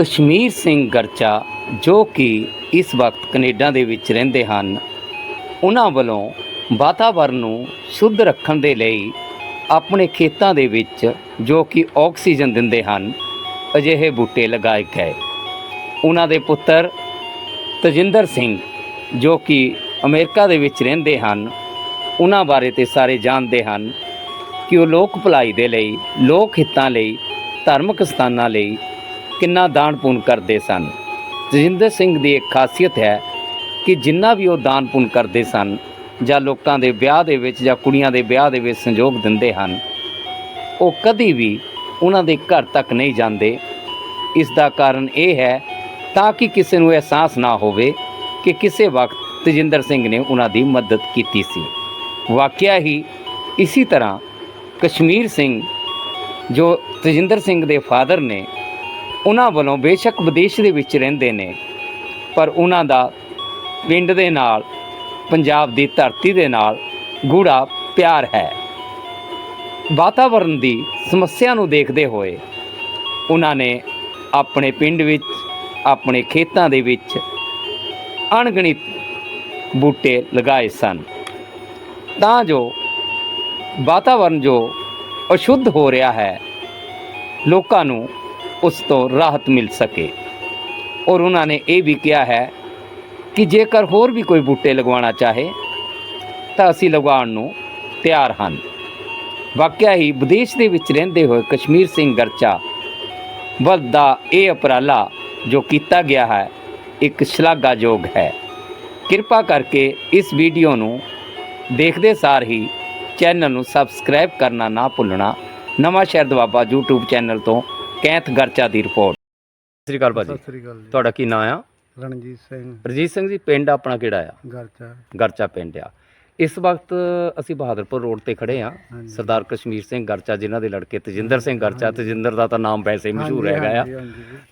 ਕਸ਼ਮੀਰ ਸਿੰਘ ਗਰਚਾ, ਜੋ ਕਿ ਇਸ ਵਕਤ ਕੈਨੇਡਾ ਦੇ ਵਿੱਚ ਰਹਿੰਦੇ ਹਨ, ਉਹਨਾਂ ਵੱਲੋਂ ਵਾਤਾਵਰਨ ਨੂੰ ਸ਼ੁੱਧ ਰੱਖਣ ਦੇ ਲਈ ਆਪਣੇ ਖੇਤਾਂ ਦੇ ਵਿੱਚ ਜੋ ਕਿ ਆਕਸੀਜਨ ਦਿੰਦੇ ਹਨ, ਅਜਿਹੇ ਬੂਟੇ ਲਗਾਏ ਗਏ। ਉਹਨਾਂ ਦੇ ਪੁੱਤਰ ਤਜਿੰਦਰ ਸਿੰਘ, ਜੋ ਕਿ ਅਮਰੀਕਾ ਦੇ ਵਿੱਚ ਰਹਿੰਦੇ ਹਨ, ਉਹਨਾਂ ਬਾਰੇ ਤੇ ਸਾਰੇ ਜਾਣਦੇ ਹਨ ਕਿ ਉਹ ਲੋਕ ਭਲਾਈ ਦੇ ਲਈ, ਲੋਕ ਹਿੱਤਾਂ ਲਈ, ਧਾਰਮਿਕ ਸਥਾਨਾਂ ਲਈ ਕਿੰਨਾ ਦਾਨ ਪੁੰਨ ਕਰਦੇ ਸਨ। ਤਜਿੰਦਰ ਸਿੰਘ ਦੀ ਇੱਕ ਖਾਸੀਅਤ ਹੈ ਕਿ ਜਿੰਨਾ ਵੀ ਉਹ ਦਾਨ ਪੁੰਨ ਕਰਦੇ ਸਨ, ਜਾਂ ਲੋਕਾਂ ਦੇ ਵਿਆਹ ਦੇ ਵਿੱਚ, ਜਾਂ ਕੁੜੀਆਂ ਦੇ ਵਿਆਹ ਦੇ ਵਿੱਚ ਸੰਯੋਗ ਦਿੰਦੇ ਹਨ, ਉਹ ਕਦੀ ਵੀ ਉਹਨਾਂ ਦੇ ਘਰ ਤੱਕ ਨਹੀਂ ਜਾਂਦੇ। ਇਸ ਦਾ ਕਾਰਨ ਇਹ ਹੈ ਤਾਂ ਕਿ ਕਿਸੇ ਨੂੰ ਅਹਿਸਾਸ ਨਾ ਹੋਵੇ ਕਿ ਕਿਸੇ ਵਕਤ ਤਜਿੰਦਰ ਸਿੰਘ ਨੇ ਉਹਨਾਂ ਦੀ ਮਦਦ ਕੀਤੀ ਸੀ। ਵਾਕਿਆ ਹੀ ਇਸੇ ਤਰ੍ਹਾਂ ਕਸ਼ਮੀਰ ਸਿੰਘ, ਜੋ ਤਜਿੰਦਰ ਸਿੰਘ ਦੇ ਫਾਦਰ ਨੇ ਉਹਨਾਂ ਵੱਲੋਂ ਬੇਸ਼ੱਕ ਵਿਦੇਸ਼ ਦੇ ਵਿੱਚ ਰਹਿੰਦੇ ਨੇ, ਪਰ ਉਹਨਾਂ ਦਾ ਪਿੰਡ ਦੇ ਨਾਲ, ਪੰਜਾਬ ਦੀ ਧਰਤੀ ਦੇ ਨਾਲ ਗੂੜਾ ਪਿਆਰ ਹੈ। ਵਾਤਾਵਰਣ ਦੀ ਸਮੱਸਿਆ ਨੂੰ ਦੇਖਦੇ ਹੋਏ ਉਹਨਾਂ ਨੇ ਆਪਣੇ ਪਿੰਡ ਵਿੱਚ, ਆਪਣੇ ਖੇਤਾਂ ਦੇ ਵਿੱਚ ਅਣਗਣਿਤ ਬੂਟੇ ਲਗਾਏ ਸਨ। ਤਾਂ ਜੋ ਵਾਤਾਵਰਣ ਜੋ ਅਸ਼ੁੱਧ ਹੋ ਰਿਹਾ ਹੈ, ਲੋਕਾਂ ਨੂੰ ਉਸ ਤੋਂ ਰਾਹਤ ਮਿਲ ਸਕੇ। ਔਰ ਉਹਨਾਂ ਨੇ ਇਹ ਵੀ ਕਿਹਾ ਹੈ ਕਿ ਜੇਕਰ ਹੋਰ ਵੀ ਕੋਈ ਬੂਟੇ ਲਗਵਾਉਣਾ ਚਾਹੇ, ਤਾਂ ਅਸੀਂ ਲਗਵਾਉਣ ਨੂੰ ਤਿਆਰ ਹਨ। ਵਾਕਿਆ ਹੀ ਵਿਦੇਸ਼ ਦੇ ਵਿੱਚ ਰਹਿੰਦੇ ਹੋਏ ਕਸ਼ਮੀਰ ਸਿੰਘ ਗਰਚਾ ਵੱਲ ਦਾ ਇਹ ਉਪਰਾਲਾ ਜੋ ਕੀਤਾ ਗਿਆ ਹੈ, ਇੱਕ ਸ਼ਲਾਘਾਯੋਗ ਹੈ। ਕਿਰਪਾ ਕਰਕੇ ਇਸ ਵੀਡੀਓ ਨੂੰ ਦੇਖਦੇ ਸਾਰ ਹੀ ਚੈਨਲ ਨੂੰ ਸਬਸਕ੍ਰਾਈਬ ਕਰਨਾ ਨਾ ਭੁੱਲਣਾ। ਨਵਾਂ ਸ਼ਹਿਰ ਦਵਾਬਾ YouTube ਚੈਨਲ ਤੋਂ ਕੈਂਥ ਗਰਚਾ ਦੀ ਰਿਪੋਰਟ। ਸਤਿ ਸ੍ਰੀ ਅਕਾਲ ਭਾਜੀ। ਸਤਿ ਸ੍ਰੀ ਅਕਾਲ ਜੀ। ਤੁਹਾਡਾ ਕੀ ਨਾਮ ਆ? ਰਣਜੀਤ ਸਿੰਘ। ਰਜੀਤ ਸਿੰਘ ਜੀ ਪਿੰਡ ਆਪਣਾ ਕਿਹੜਾ ਆ? ਗਰਚਾ। ਗਰਚਾ ਪਿੰਡ ਆ। ਇਸ ਵਕਤ ਅਸੀਂ ਬਹਾਦਰਪੁਰ ਰੋਡ ਤੇ ਖੜੇ ਆ। ਸਰਦਾਰ ਕਸ਼ਮੀਰ ਸਿੰਘ ਗਰਚਾ ਜਿਨ੍ਹਾਂ ਦੇ ਲੜਕੇ ਤਜਿੰਦਰ ਸਿੰਘ ਗਰਚਾ ਤਜਿੰਦਰ ਦਾ ਤਾਂ ਨਾਮ ਵੈਸੇ ਮਸ਼ਹੂਰ ਹੈਗਾ ਆ।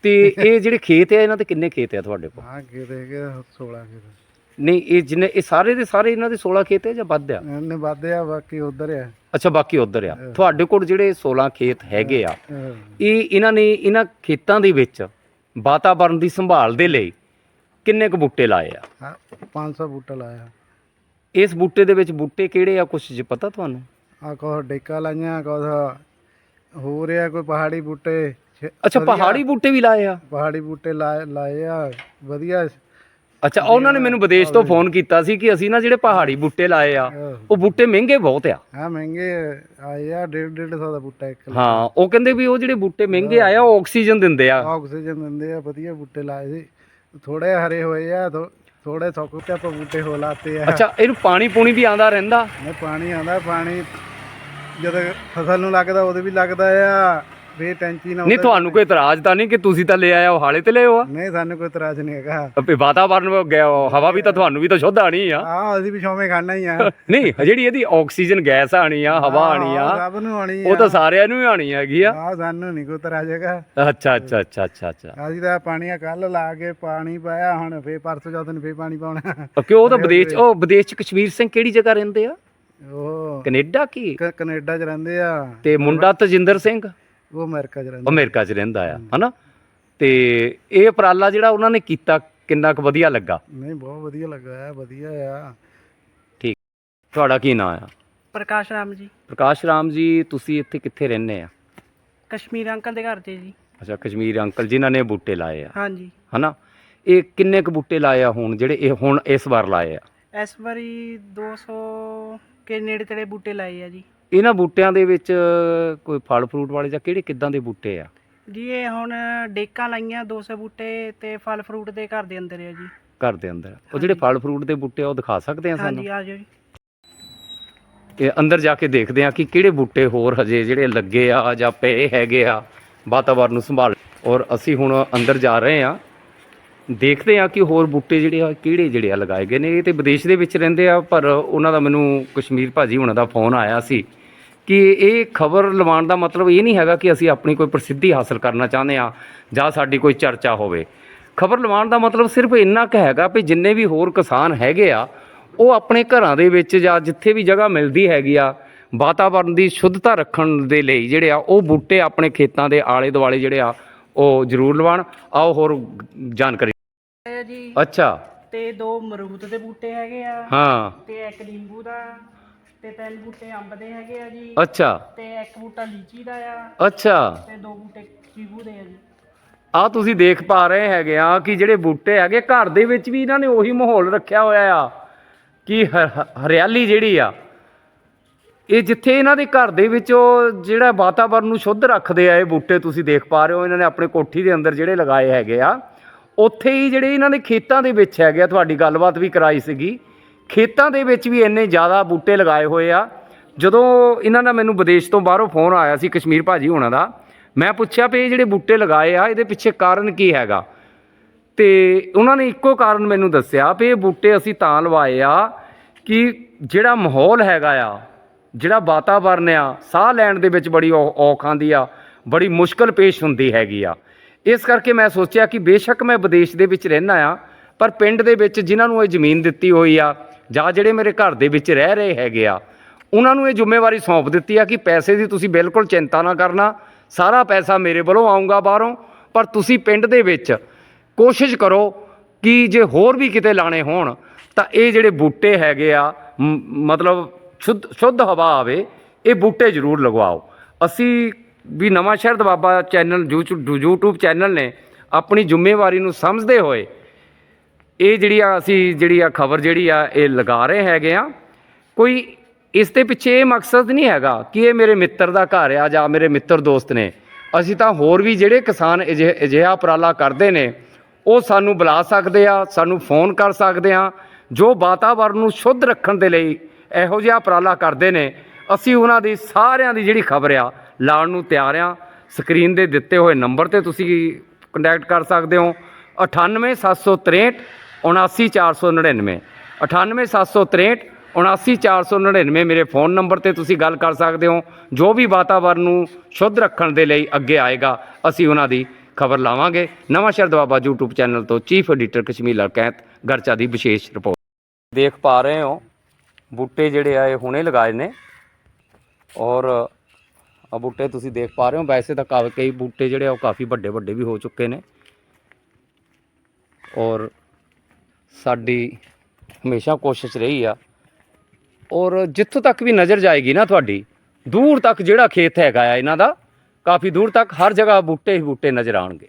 ਤੇ ਇਹ ਜਿਹੜੇ ਖੇਤ ਆ ਇਹਨਾਂ ਦੇ ਕਿੰਨੇ ਖੇਤ ਆ ਤੁਹਾਡੇ ਕੋਲ? ਹਾਂ ਕਿਤੇ ਕਿ 16 ਕਿਤੇ ਨਹੀਂ ਇਹ ਜਿੰਨੇ ਇਹ ਸਾਰੇ ਦੇ ਸਾਰੇ ਇਹਨਾਂ ਦੇ 16 ਖੇਤ ਆ ਜਾਂ ਵੱਧ ਆ? ਇਹਨੇ ਵਾਧਿਆ ਬਾਕੀ ਉਧਰ ਆ। ਅੱਛਾ ਬਾਕੀ ਉਧਰ ਆ। ਤੁਹਾਡੇ ਕੋਲ ਜਿਹੜੇ 16 ਖੇਤ ਹੈਗੇ ਆ ਇਹ ਇਹਨਾਂ ਨੇ ਇਹਨਾਂ ਖੇਤਾਂ ਦੇ ਵਿੱਚ ਵਾਤਾਵਰਣ ਦੀ ਸੰਭਾਲ ਦੇ ਲਈ ਕਿੰਨੇ ਕੁ ਬੂਟੇ ਲਾਏ ਆ? ਹਾਂ 500 ਬੂਟਾ ਲਾਇਆ। ਇਸ ਬੂਟੇ ਦੇ ਵਿੱਚ ਬੂਟੇ ਕਿਹੜੇ ਆ? ਕੁਝ ਜੇ ਪਤਾ ਤੁਹਾਨੂੰ? ਆ ਕੋ ਡੇਕਾ ਲਾਈਆਂ ਕੋ ਹੋ ਰਿਹਾ ਕੋਈ ਪਹਾੜੀ ਬੂਟੇ ਅੱਛਾ ਪਹਾੜੀ ਬੂਟੇ ਵੀ ਲਾਏ ਆ? ਪਹਾੜੀ ਬੂਟੇ ਲਾਏ ਲਾਏ ਆ ਵਧੀਆ। ਅੱਛਾ ਉਹਨਾਂ ਨੇ ਮੈਨੂੰ ਵਿਦੇਸ਼ ਤੋਂ ਫੋਨ ਕੀਤਾ ਸੀ ਕਿ ਅਸੀਂ ਨਾ ਜਿਹੜੇ ਪਹਾੜੀ ਬੂਟੇ ਲਾਏ ਆ ਉਹ ਬੂਟੇ ਮਹਿੰਗੇ ਬਹੁਤ ਆ। ਹਾਂ ਮਹਿੰਗੇ ਆਏ ਆ 1.5 150 ਦਾ ਬੂਟਾ ਇੱਕ ਹਾਂ ਉਹ ਕਹਿੰਦੇ ਵੀ ਉਹ ਜਿਹੜੇ ਬੂਟੇ ਮਹਿੰਗੇ ਆਏ ਆ ਉਹ ਆਕਸੀਜਨ ਦਿੰਦੇ ਆ। ਆਕਸੀਜਨ ਦਿੰਦੇ ਆ ਵਧੀਆ ਬੂਟੇ ਲਾਏ ਸੀ। ਥੋੜੇ ਹਰੇ ਹੋਏ ਆ ਥੋੜੇ ਸੁੱਕ ਤੇ ਆਪਾਂ ਬੂਟੇ ਹੋ ਲਾਤੇ ਆ। ਅੱਛਾ ਇਹਨੂੰ ਪਾਣੀ ਪੂਣੀ ਵੀ ਆਂਦਾ ਰਹਿੰਦਾ? ਨਹੀਂ ਪਾਣੀ ਆਉਂਦਾ ਪਾਣੀ ਜਦੋਂ ਫਸਲ ਨੂੰ ਲੱਗਦਾ ਉਹਦੇ ਵੀ ਲੱਗਦਾ ਆ। ਟੈਂਕੀ ਨਹੀਂ ਤੁਹਾਨੂੰ ਕੋਈ ਇਤਰਾਜ਼ ਤਾਂ ਨਹੀਂ ਕਿ ਤੁਸੀਂ ਤਾਂ ਲੈ ਆਇਆ ਉਹ ਹਾਲੇ ਤੇ ਲਿਓ ਆ? ਨਹੀਂ ਸਾਨੂੰ ਕੋਈ ਇਤਰਾਜ਼ ਨਹੀਂ ਹੈਗਾ। ਵੀ ਵਾਤਾਵਰਨ ਵਿੱਚ ਗਿਆ ਉਹ ਹਵਾ ਵੀ ਤਾਂ ਤੁਹਾਨੂੰ ਵੀ ਤਾਂ ਸ਼ੁੱਧ ਆਣੀ ਆ। ਆਹ ਅਸੀਂ ਵੀ ਸ਼ੌਮੇ ਖਾਣਾ ਹੀ ਆ। ਨਹੀਂ ਜਿਹੜੀ ਇਹਦੀ ਆਕਸੀਜਨ ਗੈਸ ਆਣੀ ਆ ਹਵਾ ਆਣੀ ਆ ਸਭ ਨੂੰ ਆਣੀ ਆ ਉਹ ਤਾਂ ਸਾਰਿਆਂ ਨੂੰ ਹੀ ਆਣੀ ਹੈਗੀ ਆ। ਆਹ ਸਾਨੂੰ ਨਹੀਂ ਕੋਈ ਇਤਰਾਜ਼ ਹੈਗਾ। ਅੱਛਾ ਅੱਛਾ ਅੱਛਾ ਅੱਛਾ ਅੱਛਾ। ਅਸੀਂ ਤਾਂ ਪਾਣੀ ਆ ਕੱਲ ਲਾ ਕੇ ਪਾਣੀ ਪਾਇਆ ਹੁਣ ਫੇਰ ਪਰਸੋਂ ਚੌਥੇ ਨੂੰ ਫੇਰ ਪਾਣੀ ਪਾਉਣਾ। ਕਿਉਂ? ਉਹ ਤਾਂ ਵਿਦੇਸ਼ ਉਹ ਵਿਦੇਸ਼ ਚ ਕਸ਼ਮੀਰ ਸਿੰਘ ਕਿਹੜੀ ਜਗ੍ਹਾ ਰਹਿੰਦੇ ਆ? ਉਹ ਕੈਨੇਡਾ ਕ- ਕੈਨੇਡਾ ਚ ਰਹਿੰਦੇ ਆ। ਤੇ ਮੁੰਡਾ ਤਜਿੰਦਰ ਸਿੰਘ? ਉਹ ਅਮਰੀਕਾ ਚ ਰਹਿੰਦੇ। ਅਮਰੀਕਾ 'ਚ ਰਹਿੰਦਾ ਆ ਹਨਾ? ਤੇ ਇਹ ਉਪਰਾਲਾ ਜਿਹੜਾ ਉਹਨਾਂ ਨੇ ਕੀਤਾ ਕਿੰਨਾ ਕੁ ਵਧੀਆ ਲੱਗਾ? ਨਹੀਂ ਬਹੁਤ ਵਧੀਆ ਲੱਗਾ ਆ ਵਧੀਆ ਆ। ਠੀਕ। ਤੁਹਾਡਾ ਕੀ ਨਾਮ ਆ? ਪ੍ਰਕਾਸ਼ ਰਾਮ ਜੀ। ਪ੍ਰਕਾਸ਼ ਰਾਮ ਜੀ ਤੁਸੀਂ ਇੱਥੇ ਕਿੱਥੇ ਰਹਿੰਦੇ ਆ? ਕਸ਼ਮੀਰ ਅੰਕਲ ਦੇ ਘਰ ਤੇ ਜੀ। ਅੱਛਾ ਕਸ਼ਮੀਰ ਅੰਕਲ ਜਿਨ੍ਹਾਂ ਨੇ ਬੂਟੇ ਲਾਏ ਆ। ਹਾਂਜੀ। ਹਨਾ? ਇਹ ਕਿੰਨੇ ਕੁ ਬੂਟੇ ਲਾਏ ਆ ਹੁਣ ਜਿਹੜੇ ਇਹ ਹੁਣ ਇਸ ਵਾਰ ਲਾਏ ਆ? ਇਸ ਵਾਰੀ 200 ਕੇ ਨੇੜੇ ਤੇੜੇ ਬੂਟੇ ਲਾਏ ਆ ਜੀ। ਇਹਨਾਂ ਬੂਟਿਆਂ ਦੇ ਵਿੱਚ ਕੋਈ ਫਲ ਫਰੂਟ ਵਾਲੇ ਜਾਂ ਕਿਹੜੇ ਕਿੱਦਾਂ ਦੇ ਬੂਟੇ ਆ? ਜੀ ਇਹ ਹੁਣ ਡੇਕਾਂ ਲਾਈਆਂ 200 ਬੂਟੇ ਤੇ ਫਲ ਫਰੂਟ ਦੇ ਘਰ ਦੇ ਅੰਦਰ ਆ ਜੀ। ਘਰ ਦੇ ਅੰਦਰ। ਉਹ ਜਿਹੜੇ ਫਲ ਫਰੂਟ ਦੇ ਬੂਟੇ ਆ ਉਹ ਦਿਖਾ ਸਕਦੇ ਆ ਸਾਨੂੰ? ਹਾਂਜੀ ਆ ਜਾਓ ਜੀ। ਇਹ ਅੰਦਰ ਜਾ ਕੇ ਦੇਖਦੇ ਆ ਕਿ ਕਿਹੜੇ ਬੂਟੇ ਹੋਰ ਹਜੇ ਜਿਹੜੇ ਲੱਗੇ ਆ ਜਾਂ ਪਏ ਹੈਗੇ ਆ ਵਾਤਾਵਰਨ ਨੂੰ ਸੰਭਾਲ। ਔਰ ਅਸੀਂ ਹੁਣ ਅੰਦਰ ਜਾ ਰਹੇ ਆ। ਦੇਖਦੇ ਆ ਕਿ ਹੋਰ ਬੂਟੇ ਜਿਹੜੇ ਆ ਕਿਹੜੇ ਜਿਹੜੇ ਆ ਲਗਾਏ ਗਏ ਨੇ? ਇਹ ਤੇ ਵਿਦੇਸ਼ ਦੇ ਵਿੱਚ ਰਹਿੰਦੇ ਆ ਪਰ ਉਹਨਾਂ ਦਾ ਮੈਨੂੰ ਕਸ਼ਮੀਰ ਭਾਜੀ ਹੁਣਾਂ ਦਾ ਫੋਨ ਆਇਆ ਸੀ। ਕਿ ਇਹ ਖਬਰ ਲਵਾਉਣ ਦਾ ਮਤਲਬ ਇਹ ਨਹੀਂ ਹੈਗਾ ਕਿ ਅਸੀਂ ਆਪਣੀ ਕੋਈ ਪ੍ਰਸਿੱਧੀ ਹਾਸਲ ਕਰਨਾ ਚਾਹੁੰਦੇ ਆ ਜਾਂ ਸਾਡੀ ਕੋਈ ਚਰਚਾ ਹੋਵੇ। ਖਬਰ ਲਵਾਉਣ ਦਾ ਮਤਲਬ ਸਿਰਫ ਇੰਨਾ ਕੁ ਹੈਗਾ ਵੀ ਜਿੰਨੇ ਵੀ ਹੋਰ ਕਿਸਾਨ ਹੈਗੇ ਆ ਉਹ ਆਪਣੇ ਘਰਾਂ ਦੇ ਵਿੱਚ ਜਾਂ ਜਿੱਥੇ ਵੀ ਜਗ੍ਹਾ ਮਿਲਦੀ ਹੈਗੀ ਆ ਵਾਤਾਵਰਣ ਦੀ ਸ਼ੁੱਧਤਾ ਰੱਖਣ ਦੇ ਲਈ ਜਿਹੜੇ ਆ ਉਹ ਬੂਟੇ ਆਪਣੇ ਖੇਤਾਂ ਦੇ ਆਲੇ ਦੁਆਲੇ ਜਿਹੜੇ ਆ ਉਹ ਜ਼ਰੂਰ ਲਵਾਣ ਆਓ ਹੋਰ ਜਾਣਕਾਰੀ। ਜੀ ਅੱਛਾ। ਤੇ ਦੋ ਅਮਰੂਦ ਦੇ ਬੂਟੇ ਹੈਗੇ ਆ ਹਾਂ। ਤੇ ਇੱਕ ਨਿੰਬੂ ਦਾ। ਤੇ ਤਿੰਨ ਬੂਟੇ ਅੰਬ ਦੇ ਹੈਗੇ ਆ ਜੀ। ਅੱਛਾ। ਤੇ ਇੱਕ ਬੂਟਾ ਲੀਚੀ ਦਾ ਆ। ਅੱਛਾ। ਤੇ ਦੋ ਬੂਟੇ ਚੀਕੂ ਦੇ ਆ ਜੀ। ਆ ਤੁਸੀਂ ਦੇਖ ਪਾ ਰਹੇ ਹੈਗੇ ਆ ਕਿ ਜਿਹੜੇ ਬੂਟੇ ਹੈਗੇ ਘਰ ਦੇ ਵਿੱਚ ਵੀ ਇਹਨਾਂ ਨੇ ਉਹੀ ਮਾਹੌਲ ਰੱਖਿਆ ਹੋਇਆ ਆ ਕਿ ਹ- ਹ- ਹਰਿਆਲੀ ਜਿਹੜੀ ਆ ਇਹ ਜਿੱਥੇ ਇਹਨਾਂ ਦੇ ਘਰ ਦੇ ਵਿੱਚ ਉਹ ਜਿਹੜਾ ਵਾਤਾਵਰਨ ਨੂੰ ਸ਼ੁੱਧ ਰੱਖਦੇ ਆ ਇਹ ਬੂਟੇ ਤੁਸੀਂ ਦੇਖ ਪਾ ਰਹੇ ਹੋ ਇਹਨਾਂ ਨੇ ਆਪਣੇ ਕੋਠੀ ਦੇ ਅੰਦਰ ਜਿਹੜੇ ਲਗਾਏ ਹੈਗੇ ਆ। ਉੱਥੇ ਹੀ ਜਿਹੜੇ ਇਹਨਾਂ ਦੇ ਖੇਤਾਂ ਦੇ ਵਿੱਚ ਹੈਗੇ ਆ ਤੁਹਾਡੀ ਗੱਲਬਾਤ ਵੀ ਕਰਾਈ ਸੀਗੀ। ਖੇਤਾਂ ਦੇ ਵਿੱਚ ਵੀ ਇੰਨੇ ਜ਼ਿਆਦਾ ਬੂਟੇ ਲਗਾਏ ਹੋਏ ਆ। ਜਦੋਂ ਇਹਨਾਂ ਦਾ ਮੈਨੂੰ ਵਿਦੇਸ਼ ਤੋਂ ਬਾਹਰੋਂ ਫੋਨ ਆਇਆ ਸੀ ਕਸ਼ਮੀਰ ਭਾਜੀ ਹੋਣਾ ਦਾ, ਮੈਂ ਪੁੱਛਿਆ ਵੀ ਇਹ ਜਿਹੜੇ ਬੂਟੇ ਲਗਾਏ ਆ, ਇਹਦੇ ਪਿੱਛੇ ਕਾਰਨ ਕੀ ਹੈਗਾ? ਤੇ ਉਹਨਾਂ ਨੇ ਇੱਕੋ ਕਾਰਨ ਮੈਨੂੰ ਦੱਸਿਆ ਵੀ ਇਹ ਬੂਟੇ ਅਸੀਂ ਤਾਂ ਲਵਾਏ ਆ ਕਿ ਜਿਹੜਾ ਮਾਹੌਲ ਹੈਗਾ ਆ, ਜਿਹੜਾ ਵਾਤਾਵਰਨ ਆ, ਸਾਹ ਲੈਣ ਦੇ ਵਿੱਚ ਬੜੀ ਔ- ਔਖ ਆਉਂਦੀ ਆ, ਬੜੀ ਮੁਸ਼ਕਲ ਪੇਸ਼ ਹੁੰਦੀ ਹੈਗੀ ਆ। ਇਸ ਕਰਕੇ ਮੈਂ ਸੋਚਿਆ ਕਿ ਬੇਸ਼ੱਕ ਮੈਂ ਵਿਦੇਸ਼ ਦੇ ਵਿੱਚ ਰਹਿਣਾ ਆ, ਪਰ ਪਿੰਡ ਦੇ ਵਿੱਚ ਜਿਨ੍ਹਾਂ ਨੂੰ ਇਹ ਜ਼ਮੀਨ ਦਿੱਤੀ ਹੋਈ ਆ ਜਾਂ ਜਿਹੜੇ ਮੇਰੇ ਘਰ ਦੇ ਵਿੱਚ ਰਹਿ ਰਹੇ ਹੈਗੇ ਆ, ਉਹਨਾਂ ਨੂੰ ਇਹ ਜ਼ਿੰਮੇਵਾਰੀ ਸੌਂਪ ਦਿੱਤੀ ਆ ਕਿ ਪੈਸੇ ਦੀ ਤੁਸੀਂ ਬਿਲਕੁਲ ਚਿੰਤਾ ਨਾ ਕਰਨਾ, ਸਾਰਾ ਪੈਸਾ ਮੇਰੇ ਵੱਲੋਂ ਆਉਂਗਾ ਬਾਹਰੋਂ, ਪਰ ਤੁਸੀਂ ਪਿੰਡ ਦੇ ਵਿੱਚ ਕੋਸ਼ਿਸ਼ ਕਰੋ ਕਿ ਜੇ ਹੋਰ ਵੀ ਕਿਤੇ ਲਾਣੇ ਹੋਣ, ਤਾਂ ਇਹ ਜਿਹੜੇ ਬੂਟੇ ਹੈਗੇ ਆ ਮਤਲਬ ਸ਼ੁੱਧ ਸ਼ੁੱਧ ਹਵਾ ਆਵੇ, ਇਹ ਬੂਟੇ ਜ਼ਰੂਰ ਲਗਵਾਓ। ਅਸੀਂ ਵੀ ਨਵਾਂ ਸ਼ਹਿਰ ਦਬਾਬਾ ਚੈਨਲ YouTube ਚੈਨਲ ਨੇ ਆਪਣੀ ਜ਼ਿੰਮੇਵਾਰੀ ਨੂੰ ਸਮਝਦੇ ਹੋਏ ਇਹ ਜਿਹੜੀ ਆ ਅਸੀਂ ਜਿਹੜੀ ਆ ਖਬਰ ਜਿਹੜੀ ਆ ਇਹ ਲਗਾ ਰਹੇ ਹੈਗੇ ਆ, ਕੋਈ ਇਸ ਦੇ ਪਿੱਛੇ ਇਹ ਮਕਸਦ ਨਹੀਂ ਹੈਗਾ ਕਿ ਇਹ ਮੇਰੇ ਮਿੱਤਰ ਦਾ ਘਰ ਆ ਜਾਂ ਮੇਰੇ ਮਿੱਤਰ ਦੋਸਤ ਨੇ। ਅਸੀਂ ਤਾਂ ਹੋਰ ਵੀ ਜਿਹੜੇ ਕਿਸਾਨ ਅਜਿ- ਅਜਿਹਾ ਉਪਰਾਲਾ ਕਰਦੇ ਨੇ, ਉਹ ਸਾਨੂੰ ਬੁਲਾ ਸਕਦੇ ਆ, ਸਾਨੂੰ ਫੋਨ ਕਰ ਸਕਦੇ ਆ, ਜੋ ਵਾਤਾਵਰਨ ਨੂੰ ਸ਼ੁੱਧ ਰੱਖਣ ਦੇ ਲਈ ਇਹੋ ਜਿਹਾ ਉਪਰਾਲਾ ਕਰਦੇ ਨੇ। ਅਸੀਂ ਉਹਨਾਂ ਦੀ ਸਾਰਿਆਂ ਦੀ ਜਿਹੜੀ ਖਬਰ ਆ, ਲਾਉਣ ਨੂੰ ਤਿਆਰ ਆ। ਸਕਰੀਨ ਦੇ ਦਿੱਤੇ ਹੋਏ ਨੰਬਰ ਤੇ ਤੁਸੀਂ ਕੰਟੈਕਟ ਕਰ ਸਕਦੇ ਹੋ। 98763 79499 98763 79499 ਮੇਰੇ ਫੋਨ ਨੰਬਰ ਤੇ ਤੁਸੀਂ ਗੱਲ ਕਰ ਸਕਦੇ ਹੋ, ਜੋ ਵੀ ਵਾਤਾਵਰਨ ਨੂੰ ਸ਼ੁੱਧ ਰੱਖਣ ਦੇ ਲਈ ਅੱਗੇ ਆਏਗਾ, ਅਸੀਂ ਉਹਨਾਂ ਦੀ ਖਬਰ ਲਾਵਾਂਗੇ। ਨਵਾਂ ਸ਼ਹਿਰ ਦਵਾਬਾ YouTube ਚੈਨਲ ਤੋਂ ਚੀਫ ਐਡੀਟਰ ਕਸ਼ਮੀਰ ਲੜਕੈਤ ਗਰਚਾ ਦੀ ਵਿਸ਼ੇਸ਼ ਰਿਪੋਰਟ। ਦੇਖ ਪਾ ਰਹੇ ਹੋ, ਬੂਟੇ ਜਿਹੜੇ ਆ, ਇਹ ਹੁਣੇ ਲਗਾਏ ਨੇ। ਔਰ ਆ ਬੂਟੇ ਤੁਸੀਂ ਦੇਖ ਪਾ ਰਹੇ ਹੋ, ਵੈਸੇ ਤਾਂ ਕਾਫੀ ਕਈ ਬੂਟੇ ਜਿਹੜੇ ਆ, ਉਹ ਕਾਫੀ ਵੱਡੇ ਵੱਡੇ ਵੀ ਹੋ ਚੁੱਕੇ ਨੇ। ਔਰ ਸਾਡੀ ਹਮੇਸ਼ਾ ਕੋਸ਼ਿਸ਼ ਰਹੀ ਆ। ਔਰ ਜਿੱਥੋਂ ਤੱਕ ਵੀ ਨਜ਼ਰ ਜਾਏਗੀ ਨਾ ਤੁਹਾਡੀ, ਦੂਰ ਤੱਕ ਜਿਹੜਾ ਖੇਤ ਹੈਗਾ ਆ ਇਹਨਾਂ ਦਾ, ਕਾਫੀ ਦੂਰ ਤੱਕ ਹਰ ਜਗ੍ਹਾ ਬੂਟੇ ਹੀ ਬੂਟੇ ਨਜ਼ਰ ਆਣਗੇ